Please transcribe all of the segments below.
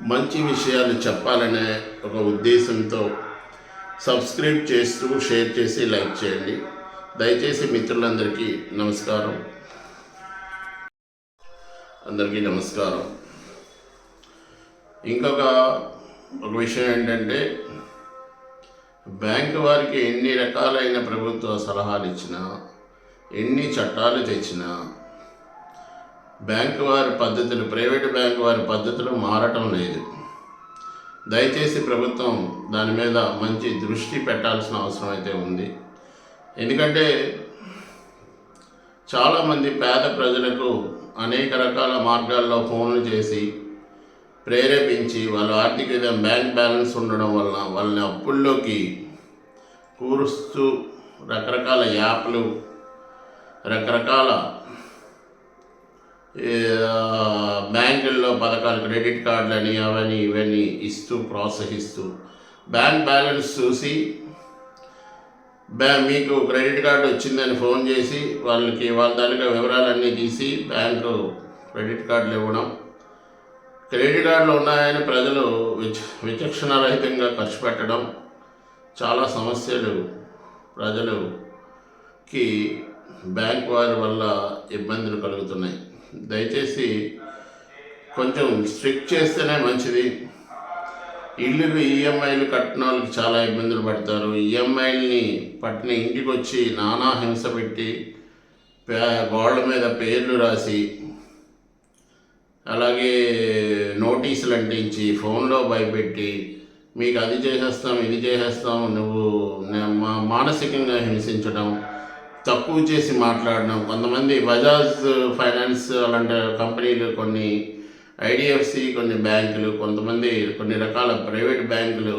మంచి విషయాలు చెప్పాలనే ఒక ఉద్దేశంతో సబ్స్క్రైబ్ చేస్తూ షేర్ చేసి లైక్ చేయండి. దయచేసి మిత్రులందరికీ నమస్కారం. అందరికీ నమస్కారం. ఇంకొక ఒక విషయం ఏంటంటే బ్యాంకు వారికి ఎన్ని రకాలైన ప్రభుత్వ సలహాలు ఇచ్చినా ఎన్ని చట్టాలు తెచ్చినా బ్యాంకు వారి పద్ధతులు ప్రైవేటు బ్యాంకు వారి పద్ధతులు మారటం లేదు. దయచేసి ప్రభుత్వం దాని మీద మంచి దృష్టి పెట్టాల్సిన అవసరం అయితే ఉంది. ఎందుకంటే చాలామంది పేద ప్రజలకు అనేక రకాల మార్గాల్లో ఫోన్లు చేసి ప్రేరేపించి వాళ్ళ ఆర్థిక విధంగా బ్యాంక్ బ్యాలెన్స్ ఉండడం వలన వాళ్ళని అప్పుల్లోకి కూరుస్తూ రకరకాల యాప్లు రకరకాల బ్యాంకుల్లో పథకాలు క్రెడిట్ కార్డులని అవన్నీ ఇవన్నీ ఇస్తూ ప్రోత్సహిస్తూ బ్యాంక్ బ్యాలెన్స్ చూసి బ్యా మీకు క్రెడిట్ కార్డు వచ్చిందని ఫోన్ చేసి వాళ్ళకి వాళ్ళ తాలూకా వివరాలన్నీ తీసి బ్యాంకు క్రెడిట్ కార్డులు ఇవ్వడం. క్రెడిట్ కార్డులు ఉన్నాయని ప్రజలు విచ విచక్షణారహితంగా ఖర్చు పెట్టడం. చాలా సమస్యలు ప్రజలుకి బ్యాంక్ వారి వల్ల ఇబ్బందులు కలుగుతున్నాయి. దయచేసి కొంచెం స్ట్రిక్ట్ చేస్తేనే మంచిది. ఇల్లులు ఈఎంఐలు కట్టిన వాళ్ళకి చాలా ఇబ్బందులు పడతారు. ఈఎంఐల్ని పట్టిన ఇంటికి వచ్చి నానా హింస పెట్టి పే గోళ్ళ మీద పేర్లు రాసి అలాగే నోటీసులు అంటించి ఫోన్లో భయపెట్టి మీకు అది చేసేస్తాం ఇది చేసేస్తాం నువ్వు మా మానసికంగా హింసించడం తక్కువ చేసి మాట్లాడడం. కొంతమంది బజాజ్ ఫైనాన్స్ అలాంటి కంపెనీలు కొన్ని ఐడిఎఫ్సి కొన్ని బ్యాంకులు కొంతమంది కొన్ని రకాల ప్రైవేట్ బ్యాంకులు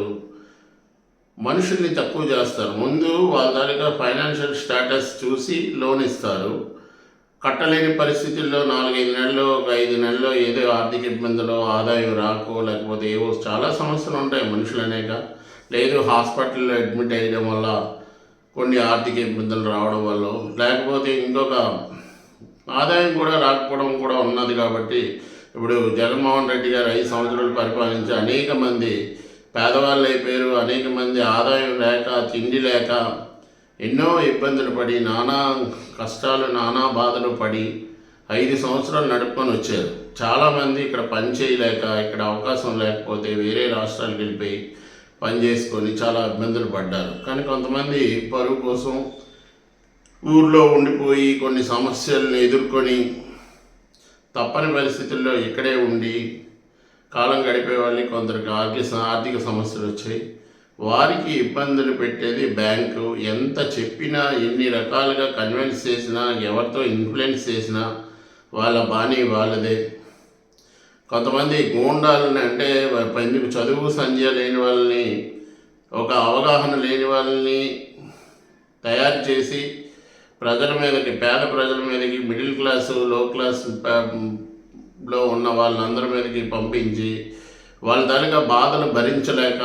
మనుషుల్ని తక్కువ చేస్తారు. ముందు వాళ్ళ తాలూకా ఫైనాన్షియల్ స్టేటస్ చూసి లోన్ ఇస్తారు. కట్టలేని పరిస్థితుల్లో నాలుగైదు నెలలు ఒక ఐదు నెలల్లో ఏదో ఆర్థిక ఇబ్బందులు ఆదాయం రాకో లేకపోతే ఏవో చాలా సమస్యలు ఉంటాయి మనుషులు అనేక లేదు హాస్పిటల్లో అడ్మిట్ అయ్యడం వల్ల కొన్ని ఆర్థిక ఇబ్బందులు రావడం వల్ల లేకపోతే ఇంకొక ఆదాయం కూడా రాకపోవడం కూడా ఉన్నది కాబట్టి ఇప్పుడు జగన్మోహన్ రెడ్డి గారు ఐదు సంవత్సరాలు పరిపాలించి అనేక మంది పేదవాళ్ళు అయిపోయారు అనేక మంది ఆదాయం లేక తిండి లేక ఎన్నో ఇబ్బందులు పడి నానా కష్టాలు నానా బాధలు పడి ఐదు సంవత్సరాలు నడుపుకొని వచ్చారు. చాలామంది ఇక్కడ పని చేయలేక ఇక్కడ అవకాశం లేకపోతే వేరే రాష్ట్రాలకు వెళ్ళిపోయి పని చేసుకొని చాలా ఇబ్బందులు పడ్డారు. కానీ కొంతమంది పరువు కోసం ఊర్లో ఉండిపోయి కొన్ని సమస్యలను ఎదుర్కొని తప్పని పరిస్థితుల్లో ఇక్కడే ఉండి కాలం గడిపే వాళ్ళని కొందరికి ఆర్థిక ఆర్థిక సమస్యలు వచ్చాయి. వారికి ఇబ్బందులు పెట్టేది బ్యాంకు. ఎంత చెప్పినా ఎన్ని రకాలుగా కన్విన్స్ చేసినా ఎవరితో ఇన్ఫ్లుయెన్స్ చేసినా వాళ్ళ బాణీ వాళ్ళదే. కొంతమంది గూండాలని అంటే ఎందుకు చదువు సంధ్య లేని వాళ్ళని ఒక అవగాహన లేని వాళ్ళని తయారు చేసి ప్రజల మీదకి పేద ప్రజల మీదకి మిడిల్ క్లాసు లో క్లాస్లో ఉన్న వాళ్ళందరి మీదకి పంపించి వాళ్ళ తాలూకా బాధను భరించలేక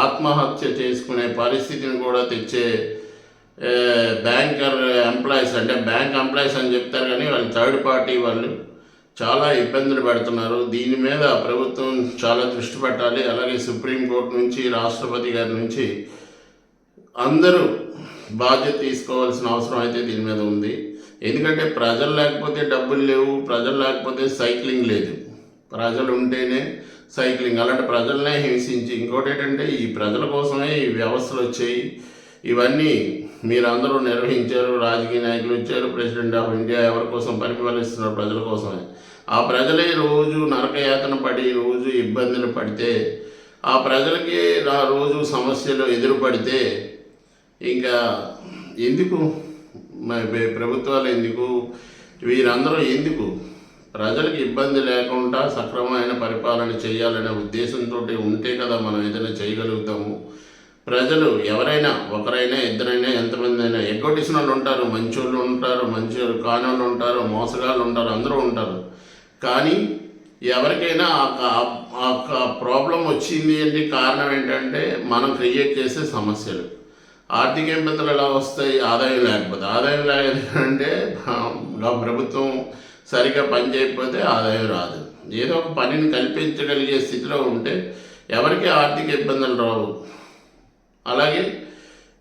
ఆత్మహత్య చేసుకునే పరిస్థితిని కూడా తెచ్చే బ్యాంకర్ ఎంప్లాయీస్ అంటే బ్యాంక్ ఎంప్లాయీస్ అని చెప్తారు కానీ వాళ్ళు థర్డ్ పార్టీ వాళ్ళు చాలా ఇబ్బందులు పెడుతున్నారు. దీని మీద ప్రభుత్వం చాలా దృష్టి పెట్టాలి. అలాగే సుప్రీంకోర్టు నుంచి రాష్ట్రపతి గారి నుంచి అందరూ బాధ్యత తీసుకోవాల్సిన అవసరం అయితే దీని మీద ఉంది. ఎందుకంటే ప్రజలు లేకపోతే డబ్బులు లేవు ప్రజలు లేకపోతే సైక్లింగ్ లేదు. ప్రజలు ఉంటేనే సైక్లింగ్. అలాంటి ప్రజలనే హింసించి ఇంకోటి ఏంటంటే ఈ ప్రజల కోసమే ఈ వ్యవస్థలు వచ్చాయి. ఇవన్నీ మీరందరూ నిర్వహించారు. రాజకీయ నాయకులు వచ్చారు. ప్రెసిడెంట్ ఆఫ్ ఇండియా ఎవరి కోసం పరిపాలిస్తున్నారు? ప్రజల కోసమే. ఆ ప్రజలే రోజు నరకయాతన పడి రోజు ఇబ్బందులు పడితే ఆ ప్రజలకి ఆ రోజు సమస్యలు ఎదురుపడితే ఇంకా ఎందుకు? మరి ప్రభుత్వాలు ఎందుకు? వీరందరూ ఎందుకు? ప్రజలకు ఇబ్బంది లేకుండా సక్రమమైన పరిపాలన చేయాలనే ఉద్దేశంతో ఉంటే కదా మనం ఏదైనా చేయగలుగుతాము. ప్రజలు ఎవరైనా ఒకరైనా ఇద్దరైనా ఎంతమంది అయినా ఎగ్గొట్టిసిన వాళ్ళు ఉంటారు. మంచోళ్ళు ఉంటారు మంచి కానోళ్ళు ఉంటారు మోసగాళ్ళు ఉంటారు అందరూ ఉంటారు. కానీ ఎవరికైనా ఆ ప్రాబ్లం వచ్చింది అంటే కారణం ఏంటంటే మనం క్రియేట్ చేసే సమస్యలు. ఆర్థిక ఇబ్బందులు ఎలా వస్తాయి? ఆదాయం లేకపోతే ఆదాయం లేదంటే ప్రభుత్వం సరిగ్గా పని చేయకపోతే ఆదాయం రాదు. ఏదో ఒక పనిని కల్పించగలిగే స్థితిలో ఉంటే ఎవరికి ఆర్థిక ఇబ్బందులు రావు. అలాగే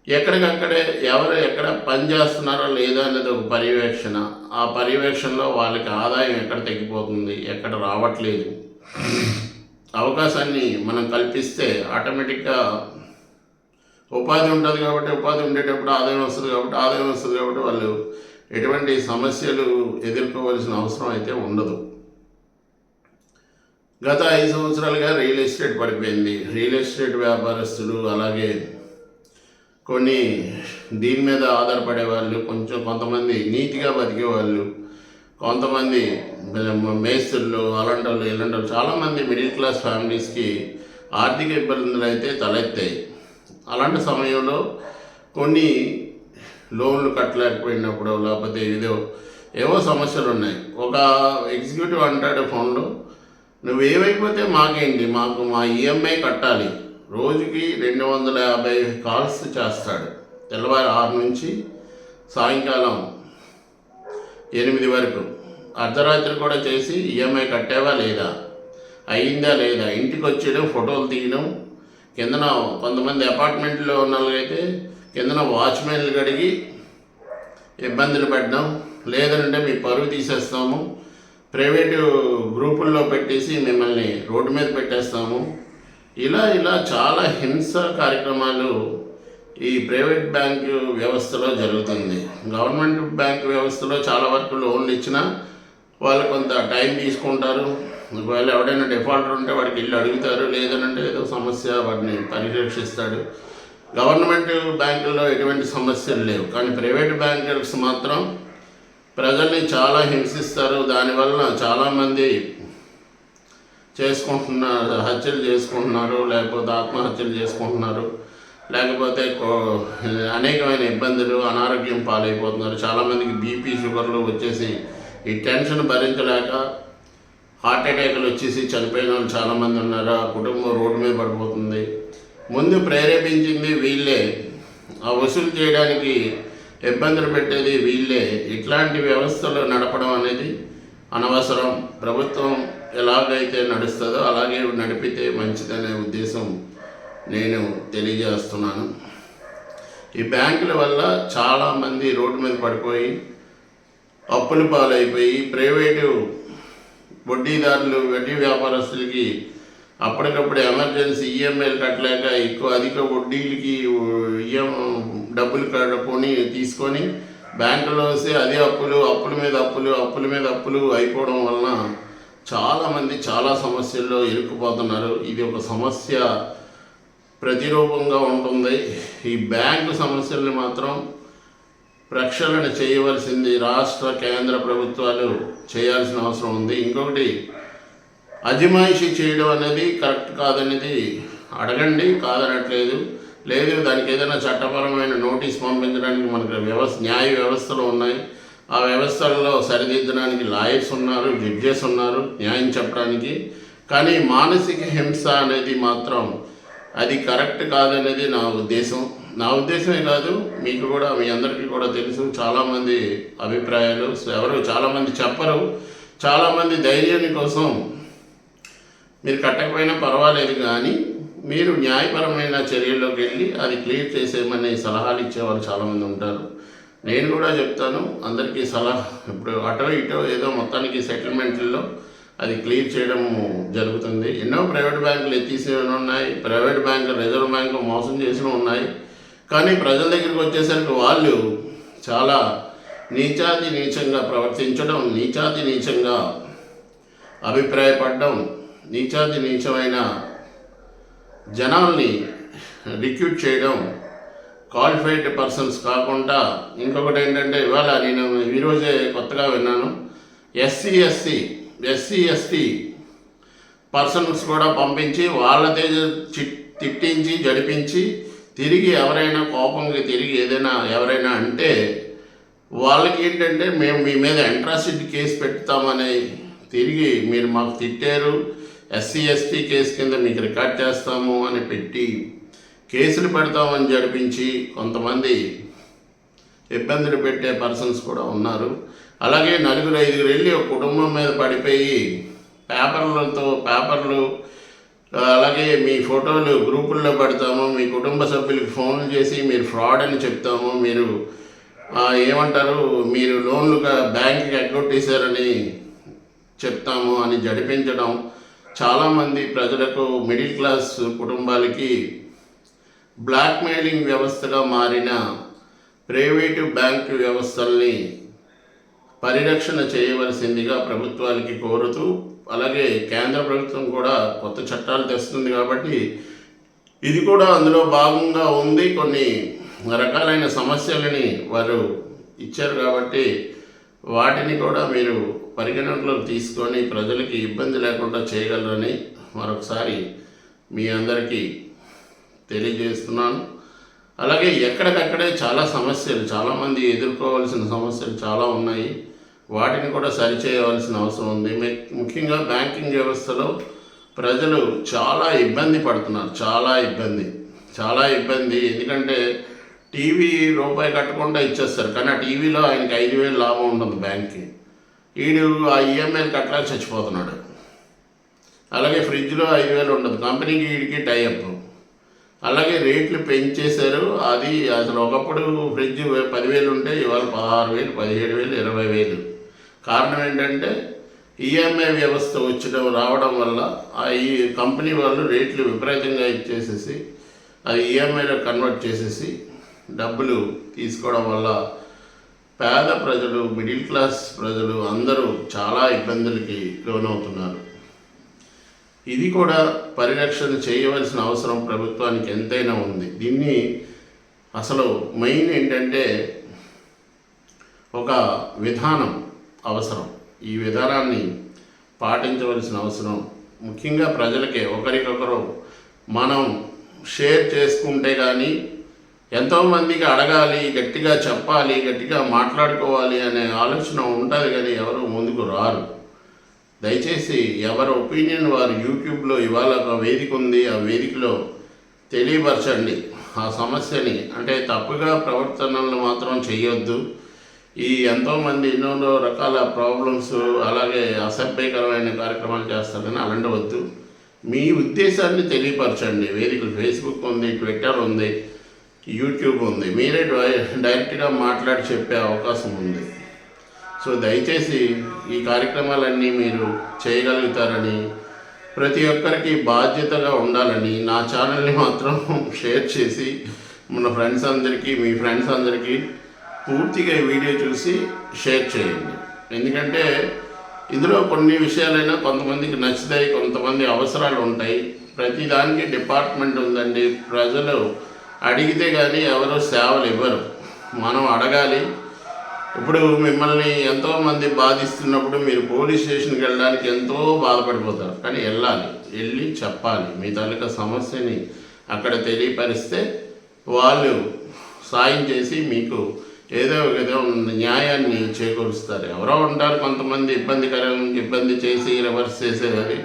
ఎక్కడికక్కడే ఎవరు ఎక్కడ పని చేస్తున్నారో లేదా అనేది ఒక పర్యవేక్షణ. ఆ పర్యవేక్షణలో వాళ్ళకి ఆదాయం ఎక్కడ తగ్గిపోతుంది ఎక్కడ రావట్లేదు. అవకాశాన్ని మనం కల్పిస్తే ఆటోమేటిక్గా ఉపాధి ఉంటుంది కాబట్టి ఉపాధి ఉండేటప్పుడు ఆదాయం వస్తుంది కాబట్టి ఆదాయం వస్తుంది కాబట్టి వాళ్ళు ఎటువంటి సమస్యలు ఎదుర్కోవాల్సిన అవసరం అయితే ఉండదు. గత ఐదు సంవత్సరాలుగా రియల్ ఎస్టేట్ పడిపోయింది. రియల్ ఎస్టేట్ వ్యాపారస్తులు అలాగే కొన్ని దీని మీద ఆధారపడే వాళ్ళు కొంచెం కొంతమంది నీతిగా బతికే వాళ్ళు కొంతమంది మేస్త్రులు అలాంటి వాళ్ళు ఇలాంటి వాళ్ళు చాలామంది మిడిల్ క్లాస్ ఫ్యామిలీస్కి ఆర్థిక ఇబ్బందులు అయితే తలెత్తాయి. అలాంటి సమయంలో కొన్ని లోన్లు కట్టలేకపోయినప్పుడు లేకపోతే ఏదో ఏవో సమస్యలు ఉన్నాయి. ఒక ఎగ్జిక్యూటివ్ అంటాడు ఫోన్లో నువ్వు ఏమైపోతే మాకేంటి? మాకు మా ఈఎంఐ కట్టాలి. రోజుకి రెండు వందల యాభై కాల్స్ చేస్తాడు. తెల్లవారు ఆరు నుంచి సాయంకాలం ఎనిమిది వరకు. అర్ధరాత్రి కూడా చేసి ఈఎంఐ కట్టావా లేదా? అయిందా లేదా? ఇంటికి వచ్చేయడం ఫోటోలు తీయడం కిందన కొంతమంది అపార్ట్మెంట్లో ఉన్న వాళ్ళకైతే కిందన వాచ్మెన్లు కడిగి ఇబ్బందులు పెట్టడం లేదంటే మీ పరువు తీసేస్తాము. ప్రైవేటు గ్రూపుల్లో పెట్టేసి మిమ్మల్ని రోడ్డు మీద పెట్టేస్తాము. ఇలా ఇలా చాలా హింస కార్యక్రమాలు ఈ ప్రైవేట్ బ్యాంకు వ్యవస్థలో జరుగుతుంది. గవర్నమెంట్ బ్యాంక్ వ్యవస్థలో చాలా వరకు లోన్లు ఇచ్చినా వాళ్ళు కొంత టైం తీసుకుంటారు. ఒకవేళ ఎవడైనా డిఫాల్టర్ ఉంటే వాడికి ఇల్లు అడుగుతారు. లేదనంటే ఏదో సమస్య వాడిని పరిరక్షిస్తాడు. గవర్నమెంట్ బ్యాంకుల్లో ఎటువంటి సమస్యలు లేవు. కానీ ప్రైవేట్ బ్యాంకర్స్ మాత్రం ప్రజల్ని చాలా హింసిస్తారు. దానివల్ల చాలామంది చేసుకుంటున్నారు హత్యలు చేసుకుంటున్నారు లేకపోతే ఆత్మహత్యలు చేసుకుంటున్నారు లేకపోతే కో- అనేకమైన ఇబ్బందులు అనారోగ్యం పాలైపోతున్నారు. చాలామందికి బీపీ షుగర్లు వచ్చేసి ఈ టెన్షన్ భరించలేక హార్ట్ అటాక్లు వచ్చేసి చనిపోయిన వాళ్ళు చాలామంది ఉన్నారు. ఆ కుటుంబం రోడ్డు మీద పడిపోతుంది. ముందు ప్రేరేపించింది వీళ్ళే. ఆ వసూలు చేయడానికి ఇబ్బందులు పెట్టేది వీళ్ళే. ఇట్లాంటి వ్యవస్థలు నడపడం అనేది అనవసరం. ప్రభుత్వం ఎలాగైతే నడుస్తుందో అలాగే నడిపితే మంచిదనే ఉద్దేశం నేను తెలియజేస్తున్నాను. ఈ బ్యాంకుల వల్ల చాలామంది రోడ్డు మీద పడిపోయి అప్పుల పాలైపోయి ప్రైవేటు వడ్డీదారులు వడ్డీ వ్యాపారస్తులకి అప్పటికప్పుడు ఎమర్జెన్సీ ఈఎంఐలు కట్టలేక ఎక్కువ అధిక వడ్డీలకి ఈఎం డబ్బులు కట్టుకొని తీసుకొని బ్యాంకులో వస్తే అదే అప్పులు అప్పుల మీద అప్పులు అప్పుల మీద అప్పులు అయిపోవడం వలన చాలామంది చాలా సమస్యల్లో ఇరుక్కుపోతున్నారు. ఇది ఒక సమస్య ప్రతిరూపంగా ఉంటుంది. ఈ బ్యాంకు సమస్యల్ని మాత్రం ప్రక్షాళన చేయవలసింది రాష్ట్ర కేంద్ర ప్రభుత్వాలు చేయాల్సిన అవసరం ఉంది. ఇంకొకటి అజమాయిషీ చేయడం అనేది కరెక్ట్ కాదనేది అడగండి కాదనట్లేదు. లేదు దానికి ఏదైనా చట్టపరమైన నోటీస్ పంపించడానికి మనకు వ్యవస్థ న్యాయ వ్యవస్థలు ఉన్నాయి. ఆ వ్యవస్థలలో సరిదిద్దడానికి లాయర్స్ ఉన్నారు జడ్జెస్ ఉన్నారు న్యాయం చెప్పడానికి. కానీ మానసిక హింస అనేది మాత్రం అది కరెక్ట్ కాదనేది నా ఉద్దేశం. నా ఉద్దేశమే కాదు మీకు కూడా మీ అందరికీ కూడా తెలుసు చాలామంది అభిప్రాయాలు. ఎవరు చాలామంది చెప్పరు. చాలామంది ధైర్యాన్ని కోసం మీరు కట్టకపోయినా పర్వాలేదు కానీ మీరు న్యాయపరమైన చర్యల్లోకి వెళ్ళి అది క్లియర్ చేసేయమని సలహాలు ఇచ్చేవాళ్ళు చాలామంది ఉంటారు. నేను కూడా చెప్తాను అందరికీ సలహా ఇప్పుడు అటో ఇటో ఏదో మొత్తానికి సెటిల్మెంట్లో అది క్లియర్ చేయడం జరుగుతుంది. ఎన్నో ప్రైవేట్ బ్యాంకులు ఎత్తేసేవి ఉన్నాయి ప్రైవేట్ బ్యాంకులు రిజర్వ్ బ్యాంకు మోసం చేసిన ఉన్నాయి. కానీ ప్రజల దగ్గరికి వచ్చేసరికి వాళ్ళు చాలా నీచాతి నీచంగా ప్రవర్తించడం నీచాతి నీచంగా అభిప్రాయపడడం నీచాతి నీచమైన జనాల్ని రిక్యూట్ చేయడం క్వాలిఫైడ్ పర్సన్స్ కాకుండా ఇంకొకటి ఏంటంటే ఇవాళ నేను ఈరోజే కొత్తగా విన్నాను. SC SC SC ST persons కూడా పంపించి వాళ్ళతే చి- తిట్టించి జడిపించి తిరిగి ఎవరైనా కోపంగా తిరిగి ఏదైనా ఎవరైనా అంటే వాళ్ళకి ఏంటంటే మేము మీ మీద ఎంట్రాసిటీ కేసు పెడతామని తిరిగి మీరు మాకు తిట్టారు. ఎస్సీ ఎస్టీ కేసు కింద మీకు రికార్డ్ చేస్తాము అని పెట్టి కేసులు పెడతామని జడిపించి కొంతమంది ఇబ్బందులు పెట్టే పర్సన్స్ కూడా ఉన్నారు. అలాగే నలుగురు ఐదుగురు వెళ్ళి ఒక కుటుంబం మీద పడిపోయి పేపర్లతో పేపర్లు అలాగే మీ ఫోటోలు గ్రూపుల్లో పెడతాము మీ కుటుంబ సభ్యులకి ఫోన్లు చేసి మీరు ఫ్రాడ్ అని చెప్తాము మీరు ఏమంటారు మీరు లోన్లుగా బ్యాంక్కి ఎగ్గొట్టేశారని చెప్తాము అని జడిపించడం చాలామంది ప్రజలకు మిడిల్ క్లాస్ కుటుంబాలకి బ్లాక్మెయిలింగ్ వ్యవస్థగా మారిన ప్రైవేటు బ్యాంకు వ్యవస్థల్ని పరిరక్షణ చేయవలసిందిగా ప్రభుత్వానికి కోరుతూ అలాగే కేంద్ర ప్రభుత్వం కూడా కొత్త చట్టాలు తెస్తుంది కాబట్టి ఇది కూడా అందులో భాగంగా ఉంది. కొన్ని రకాలైన సమస్యలని వారు ఇచ్చారు కాబట్టి వాటిని కూడా మీరు పరిగణనలోకి తీసుకొని ప్రజలకి ఇబ్బంది లేకుండా చేయగలరని మరొకసారి మీ అందరికీ తెలియజేస్తున్నాను. అలాగే ఎక్కడికక్కడే చాలా సమస్యలు చాలామంది ఎదుర్కోవాల్సిన సమస్యలు చాలా ఉన్నాయి. వాటిని కూడా సరిచేయవలసిన అవసరం ఉంది. ముఖ్యంగా బ్యాంకింగ్ వ్యవస్థలో ప్రజలు చాలా ఇబ్బంది పడుతున్నారు. చాలా ఇబ్బంది. చాలా ఇబ్బంది. ఎందుకంటే టీవీ రూపాయి కట్టకుండా ఇచ్చేస్తారు. కానీ ఆ టీవీలో ఆయనకి ఐదు వేలు లాభం ఉంటుంది బ్యాంక్కి. ఈడు ఆ ఈఎంఐలు కట్టలేక చచ్చిపోతున్నాడు. అలాగే ఫ్రిడ్జ్లో ఐదు వేలు ఉండదు. కంపెనీకి వీడికి టైఅప్. అలాగే రేట్లు పెంచేశారు. అది అసలు ఒకప్పుడు ఫ్రిడ్జ్ పదివేలు ఉంటే ఇవాళ పదహారు వేలు పదిహేడు వేలు ఇరవై వేలు. కారణం ఏంటంటే ఈఎంఐ వ్యవస్థ వచ్చడం రావడం వల్ల ఆ ఈ కంపెనీ వాళ్ళు రేట్లు విపరీతంగా ఇచ్చేసేసి అది ఈఎంఐలో కన్వర్ట్ చేసేసి డబ్బులు తీసుకోవడం వల్ల పేద ప్రజలు మిడిల్ క్లాస్ ప్రజలు అందరూ చాలా ఇబ్బందులకి లోనవుతున్నారు. ఇది కూడా పరిరక్షణ చేయవలసిన అవసరం ప్రభుత్వానికి ఎంతైనా ఉంది. దీన్ని అసలు మెయిన్ ఏంటంటే ఒక విధానం అవసరం. ఈ విధానాన్ని పాటించవలసిన అవసరం. ముఖ్యంగా ప్రజలకే ఒకరికొకరు మనం షేర్ చేసుకుంటే కానీ ఎంతోమందికి అడగాలి గట్టిగా చెప్పాలి గట్టిగా మాట్లాడుకోవాలి అనే ఆలోచన ఉంటుంది కానీ ఎవరు ముందుకు రారు. దయచేసి ఎవరి ఒపీనియన్ వారు యూట్యూబ్లో ఇవాళ ఒక వేదిక ఉంది ఆ వేదికలో తెలియపరచండి. ఆ సమస్యని అంటే తప్పుగా ప్రవర్తనలు మాత్రం చేయొద్దు. ఈ ఎంతోమంది ఎన్నో రకాల ప్రాబ్లమ్స్ అలాగే అసభ్యకరమైన కార్యక్రమాలు చేస్తారని అలాంటి వద్దు మీ ఉద్దేశాన్ని తెలియపరచండి. వేదికలు ఫేస్బుక్ ఉంది ట్విట్టర్ ఉంది యూట్యూబ్ ఉంది. మీరే డై- డైరెక్ట్గా మాట్లాడి చెప్పే అవకాశం ఉంది. సో దయచేసి ఈ కార్యక్రమాలన్నీ మీరు చేయగలుగుతారని ప్రతి ఒక్కరికి బాధ్యతగా ఉండాలని నా ఛానల్ని మాత్రం షేర్ చేసి మన ఫ్రెండ్స్ అందరికీ మీ ఫ్రెండ్స్ అందరికీ పూర్తిగా ఈ వీడియో చూసి షేర్ చేయండి. ఎందుకంటే ఇందులో కొన్ని విషయాలైనా కొంతమందికి నచ్చుతాయి కొంతమంది అవసరాలు ఉంటాయి. ప్రతిదానికి డిపార్ట్మెంట్ ఉందండి. ప్రజలు అడిగితే కానీ ఎవరు సేవలు ఇవ్వరు. మనం అడగాలి ఇప్పుడు మిమ్మల్ని ఎంతోమంది బాధిస్తున్నప్పుడు మీరు పోలీస్ స్టేషన్కి వెళ్ళడానికి ఎంతో బాధపడిపోతారు. కానీ వెళ్ళాలి వెళ్ళి చెప్పాలి. మీ తాలూకా సమస్యని అక్కడ తెలియపరిస్తే వాళ్ళు సాయం చేసి మీకు ఏదో ఏదో న్యాయాన్ని చేకూరుస్తారు. ఎవరో ఉంటారు కొంతమంది ఇబ్బందికరం ఇబ్బంది చేసి రివర్స్ చేసేది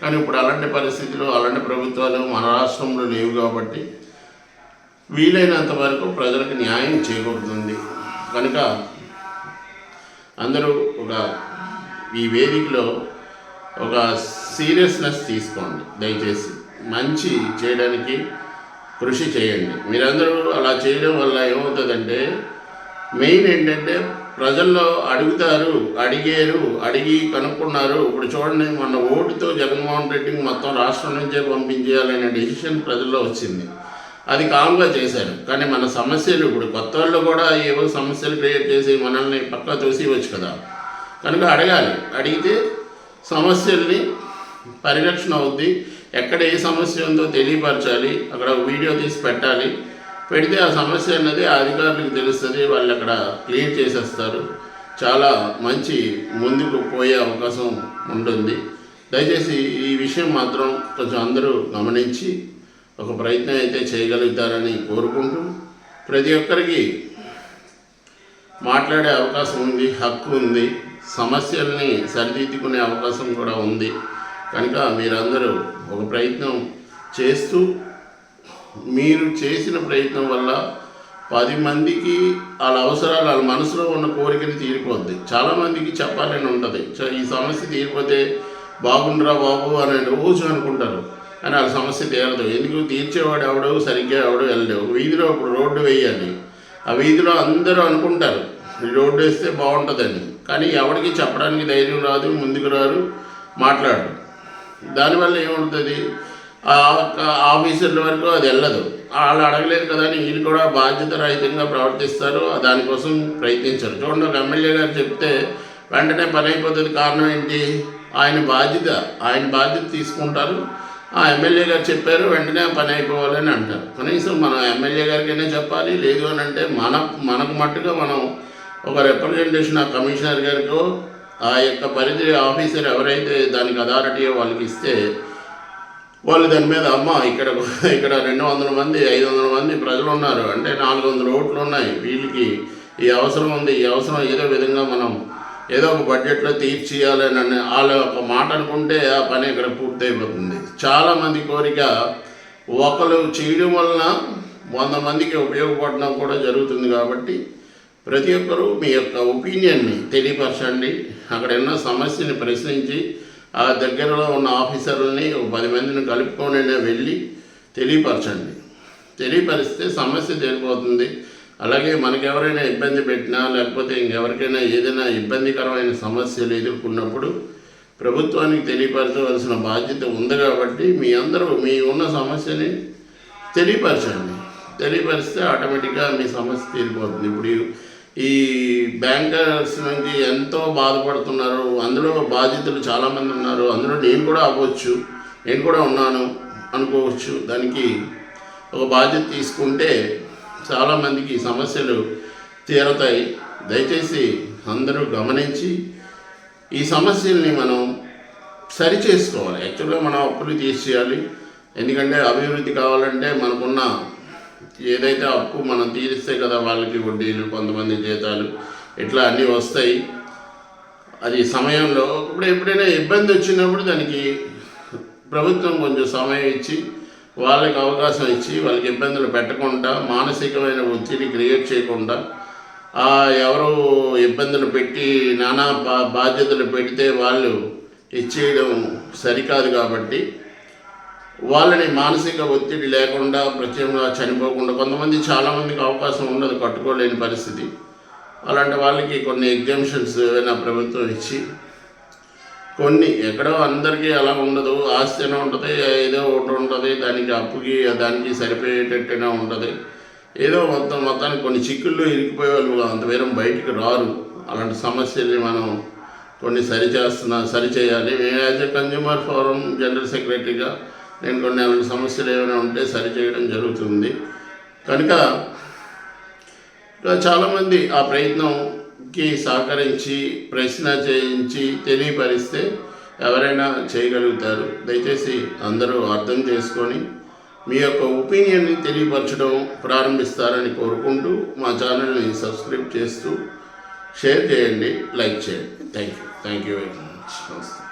కానీ ఇప్పుడు అలాంటి పరిస్థితులు అలాంటి ప్రభుత్వాలు మన రాష్ట్రంలో లేవు కాబట్టి వీలైనంత వరకు ప్రజలకు న్యాయం చేకూరుతుంది. కనుక అందరూ ఒక ఈ వేదికలో ఒక సీరియస్నెస్ తీసుకోండి. దయచేసి మంచి చేయడానికి కృషి చేయండి. మీరందరూ అలా చేయడం వల్ల ఏమవుతుందంటే మెయిన్ ఏంటంటే ప్రజల్లో అడుగుతారు అడిగారు అడిగి కనుక్కున్నారు. ఇప్పుడు చూడండి మన ఓటుతో జగన్మోహన్ రెడ్డికి మొత్తం రాష్ట్రం నుంచే పంపించేయాలనే డెసిషన్ ప్రజల్లో వచ్చింది. అది కామ్గా చేశారు. కానీ మన సమస్యలు ఇప్పుడు కొత్త వాళ్ళు కూడా ఏవో సమస్యలు క్రియేట్ చేసి మనల్ని పక్కా తోసివచ్చు కదా. కనుక అడగాలి. అడిగితే సమస్యల్ని పరిరక్షణ అవుద్ది. ఎక్కడ ఏ సమస్య ఉందో తెలియపరచాలి. అక్కడ వీడియో తీసి పెట్టాలి. పెడితే ఆ సమస్య అన్నది అధికారులకు తెలుస్తుంది. వాళ్ళు అక్కడ క్లియర్ చేసేస్తారు. చాలా మంచి ముందుకు పోయే అవకాశం ఉంటుంది. దయచేసి ఈ విషయం మాత్రం కొంచెం అందరూ గమనించి ఒక ప్రయత్నం అయితే చేయగలుగుతారని కోరుకుంటూ ప్రతి ఒక్కరికి మాట్లాడే అవకాశం ఉంది హక్కు ఉంది సమస్యల్ని సరిదిద్దుకునే అవకాశం కూడా ఉంది. కనుక మీరందరూ ఒక ప్రయత్నం చేస్తూ మీరు చేసిన ప్రయత్నం వల్ల పది మందికి వాళ్ళ అవసరాలు వాళ్ళ మనసులో ఉన్న కోరికని తీరిపోద్ది. చాలామందికి చెప్పాలని ఉంటుంది. సో ఈ సమస్య తీరిపోతే బాగుండరా బాబు అని రోజు అనుకుంటారు. అని వాళ్ళ సమస్య తీరదు. ఎందుకు? తీర్చేవాడు ఎవడు సరిగ్గా ఎవడు వెళ్ళడు ఒక వీధిలో ఇప్పుడు రోడ్డు వేయాలి. ఆ వీధిలో అందరూ అనుకుంటారు రోడ్డు వేస్తే బాగుంటుందని. కానీ ఎవరికి చెప్పడానికి ధైర్యం రాదు ముందుకు రారు మాట్లాడరు. దానివల్ల ఏముంటుంది? ఆ ఆఫీసర్ల వరకు అది వెళ్ళదు. వాళ్ళు అడగలేదు కదా అని వీళ్ళు కూడా బాధ్యత రహితంగా ప్రవర్తిస్తారు దానికోసం ప్రయత్నించరు. చూడండి ఒక ఎమ్మెల్యే గారు చెప్తే వెంటనే పని అయిపోతుంది. కారణం ఏంటి? ఆయన బాధ్యత ఆయన బాధ్యత తీసుకుంటారు. ఆ ఎమ్మెల్యే గారు చెప్పారు వెంటనే పని అయిపోవాలని అంటారు. కనీసం మనం ఎమ్మెల్యే గారికైనా చెప్పాలి. లేదు అని అంటే మన మనకు మట్టుగా మనం ఒక రిప్రజెంటేషన్ ఆ కమిషనర్ గారికో ఆ యొక్క పరిధి ఆఫీసర్ ఎవరైతే దానికి అథారిటీ వాళ్ళకి ఇస్తే వాళ్ళు దాని మీద అమ్మ ఇక్కడ ఇక్కడ రెండు వందల మంది ఐదు వందల మంది ప్రజలు ఉన్నారు. అంటే నాలుగు వందల ఓట్లు ఉన్నాయి. వీళ్ళకి ఈ అవసరం ఉంది. ఈ అవసరం ఏదో విధంగా మనం ఏదో ఒక బడ్జెట్లో తీర్చేయాలని అని వాళ్ళ ఒక మాట అనుకుంటే ఆ పని ఇక్కడ పూర్తయిపోతుంది. చాలామంది కోరిక ఒకరు చేయడం వలన వంద మందికి ఉపయోగపడడం కూడా జరుగుతుంది కాబట్టి ప్రతి ఒక్కరూ మీ యొక్క ఒపీనియన్ని తెలియపరచండి. అక్కడ ఉన్న సమస్యని ప్రశ్నించి ఆ దగ్గరలో ఉన్న ఆఫీసర్లని ఒక పది మందిని కలుపుకొని వెళ్ళి తెలియపరచండి. తెలియపరిస్తే సమస్య తీరిపోతుంది అలాగే మనకెవరైనా ఇబ్బంది పెట్టినా లేకపోతే ఇంకెవరికైనా ఏదైనా ఇబ్బందికరమైన సమస్యలు ఎదుర్కొన్నప్పుడు ప్రభుత్వానికి తెలియపరచవలసిన బాధ్యత ఉంది కాబట్టి మీ అందరూ మీ ఉన్న సమస్యని తెలియపరచండి. తెలియపరిస్తే ఆటోమేటిక్గా మీ సమస్య తీరిపోతుంది. ఇప్పుడు ఈ బ్యాంకర్స్ నుంచి ఎంతో బాధపడుతున్నారు. అందులో బాధితులు చాలామంది ఉన్నారు. అందులో నేను కూడా అవ్వచ్చు. నేను కూడా ఉన్నాను అనుకోవచ్చు. దానికి ఒక బాధ్యత తీసుకుంటే చాలామందికి సమస్యలు తీరతాయి. దయచేసి అందరూ గమనించి ఈ సమస్యల్ని మనం సరి చేసుకోవాలి యాక్చువల్గా మనం అప్పులు తీసేయాలి ఎందుకంటే అభివృద్ధి కావాలంటే మనకున్న ఏదైతే అప్పు మనం తీరిస్తే కదా వాళ్ళకి వడ్డీలు కొంతమంది జీతాలు ఇట్లా అన్నీ వస్తాయి. అది సమయంలో ఇప్పుడు ఎప్పుడైనా ఇబ్బంది వచ్చినప్పుడు దానికి ప్రభుత్వం కొంచెం సమయం ఇచ్చి వాళ్ళకి అవకాశం ఇచ్చి వాళ్ళకి ఇబ్బందులు పెట్టకుండా మానసికమైన ఒత్తిడి క్రియేట్ చేయకుండా ఎవరు ఇబ్బందులు పెట్టి నానా బా బాధ్యతలు పెడితే వాళ్ళు ఇచ్చేయడం సరికాదు కాబట్టి వాళ్ళని మానసిక ఒత్తిడి లేకుండా ప్రత్యేకంగా చనిపోకుండా కొంతమంది చాలామందికి అవకాశం ఉండదు కట్టుకోలేని పరిస్థితి. అలాంటి వాళ్ళకి కొన్ని ఎగ్జామ్షన్స్ ఏమైనా ప్రభుత్వం ఇచ్చి కొన్ని ఎక్కడో అందరికీ అలా ఉండదు ఆస్తి అయినా ఉంటుంది ఏదో ఒకటి ఉంటుంది దానికి అప్పుకి దానికి సరిపోయేటట్టునే ఉంటుంది. ఏదో మొత్తం మొత్తానికి కొన్ని చిక్కుల్లో ఇరికిపోయే వాళ్ళు అంత వేరం బయటికి రారు. అలాంటి సమస్యల్ని మనం కొన్ని సరిచేస్తున్నా సరిచేయాలి మేము as a consumer forum general సెక్రటరీగా నేను కొన్ని అలాంటి సమస్యలు ఏమైనా ఉంటే సరి చేయడం జరుగుతుంది. కనుక చాలామంది ఆ ప్రయత్నంకి సహకరించి ప్రశ్న చేయించి తెలియపరిస్తే ఎవరైనా చేయగలుగుతారు. దయచేసి అందరూ అర్థం చేసుకొని మీ యొక్క ఒపీనియన్ని తెలియపరచడం ప్రారంభిస్తారని కోరుకుంటూ మా ఛానల్ని సబ్స్క్రైబ్ చేస్తూ షేర్ చేయండి లైక్ చేయండి. Thank you thank you very much నమస్తే